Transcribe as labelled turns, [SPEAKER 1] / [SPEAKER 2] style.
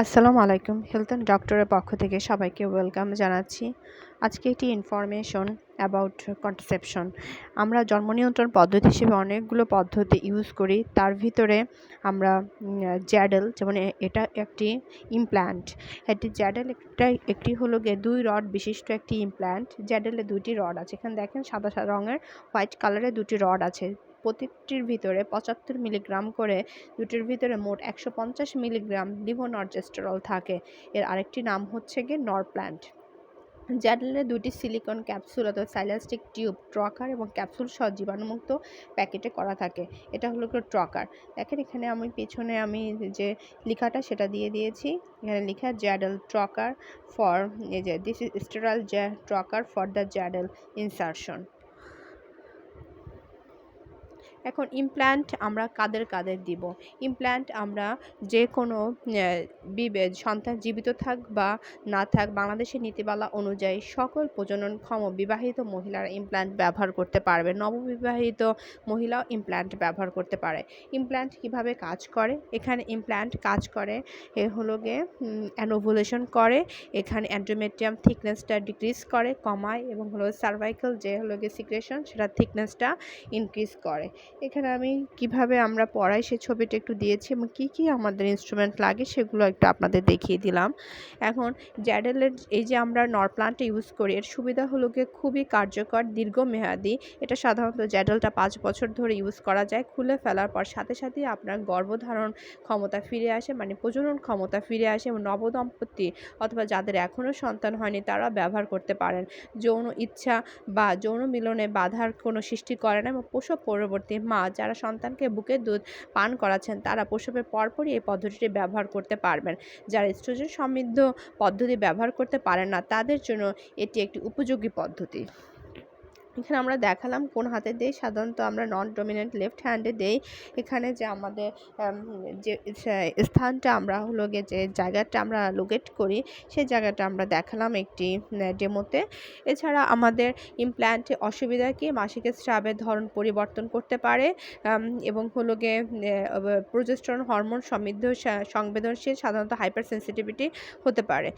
[SPEAKER 1] আসসালামু আলাইকুম health and ডক্টরের পক্ষ থেকে সবাইকে ওয়েলকাম জানাচ্ছি। আজকে একটি ইনফরমেশন অ্যাবাউট কন্ট্রাসেপশন আমরা জন্ম নিয়ন্ত্রণ পদ্ধতি হিসেবে অনেকগুলো পদ্ধতি ইউজ করি। তার ভিতরে আমরা জ্যাডেল যেমন এটা একটি ইমপ্ল্যান্ট একটি জ্যাডেল একটা, একটি হলো গিয়ে দুই রড বিশিষ্ট একটি ইমপ্ল্যান্ট জ্যাডেলে দুটি রড আছে। এখানে দেখেন সাদা সাদা রঙের হোয়াইট কালারের দুটি রড আছে। প্রত্যেকটির ভিতরে পঁচাত্তর মিলিগ্রাম করে দুটির ভিতরে মোট একশো পঞ্চাশ মিলিগ্রাম লিভোনর্জেস্টেরল থাকে। এর আরেকটি নাম হচ্ছে গিয়ে নরপ্ল্যান্ট। জ্যাডেলে দুটি সিলিকন ক্যাপসুল অথবা সাইলাস্টিক টিউব, ট্রকার এবং ক্যাপসুল সহ জীবাণুমুক্ত প্যাকেটে করা থাকে। এটা হলো ট্রকার। দেখেন এখানে আমি পেছনে আমি যে লেখাটা সেটা দিয়ে দিয়েছি। এখানে লেখা জ্যাডেল ট্রকার ফর, এই যে this is sterile trocar for the Jadelle insertion. এখন ইমপ্ল্যান্ট আমরা কাদের কাদের দিব? ইমপ্ল্যান্ট আমরা যে কোনো সন্তান জীবিত থাক বা না থাক, বাংলাদেশের নীতিমালা অনুযায়ী সকল প্রজননক্ষম বিবাহিত মহিলারা ইমপ্ল্যান্ট ব্যবহার করতে পারবে। নববিবাহিত মহিলাও ইমপ্ল্যান্ট ব্যবহার করতে পারে। ইমপ্ল্যান্ট কীভাবে কাজ করে? এখানে ইমপ্ল্যান্ট কাজ করে, এ হলো গিয়ে অ্যানোভুলেশন করে, এখানে অ্যান্ড্রোমেট্রিয়াম থিকনেসটা ডিক্রিজ করে, কমায় এবং হলো সার্ভাইকাল যে হলো গিয়ে সিক্রেশন সেটা থিকনেসটা ইনক্রিজ করে। এখানে আমি কীভাবে আমরা পড়াই সে ছবিটা একটু দিয়েছি এবং কী কী আমাদের ইনস্ট্রুমেন্ট লাগে সেগুলো একটু আপনাদের দেখিয়ে দিলাম। এখন জ্যাডেলের এই যে আমরা নরপ্লান্টটা ইউজ করি, এর সুবিধা হলো গিয়ে খুবই কার্যকর, দীর্ঘমেয়াদী। এটা সাধারণত জ্যাডেলটা পাঁচ বছর ধরে ইউজ করা যায়, খুলে ফেলার পর সাথে সাথে আপনার গর্ভধারণ ক্ষমতা ফিরে আসে মানে প্রজনন ক্ষমতা ফিরে আসে এবং নবদম্পতি অথবা যাদের এখনও সন্তান হয়নি তারা ব্যবহার করতে পারেন। যৌন ইচ্ছা বা যৌন মিলনে বাধার কোনো সৃষ্টি করে না এবং প্রসব পরবর্তী মা যারা সন্তানকে বুকের দুধ পান করাচ্ছেন, তারা প্রসবের পরপরই এই পদ্ধতিটি ব্যবহার করতে পারবেন। যারা স্ট্রোজেন সমৃদ্ধ পদ্ধতি ব্যবহার করতে পারেন না, তাদের জন্য এটি একটি উপযোগী পদ্ধতি। এখানে আমরা দেখালাম কোন হাতে দেই। সাধারণত আমরা নন ডমিনেন্ট লেফট হ্যান্ডে দেই। এখানে যে আমাদের যে স্থানটা আমরা হলো গিয়ে যে জায়গাটা আমরা লোকেট করি সেই জায়গাটা আমরা দেখালাম একটি ডেমোতে এছাড়া আমাদের ইমপ্ল্যান্টে অসুবিধা কি? মাসিকের স্রাবের ধরন পরিবর্তন করতে পারে এবং হলো গিয়ে প্রজেস্টরন হরমোন সমৃদ্ধ সংবেদনশীল, সাধারণত হাইপার সেন্সিটিভিটি হতে পারে।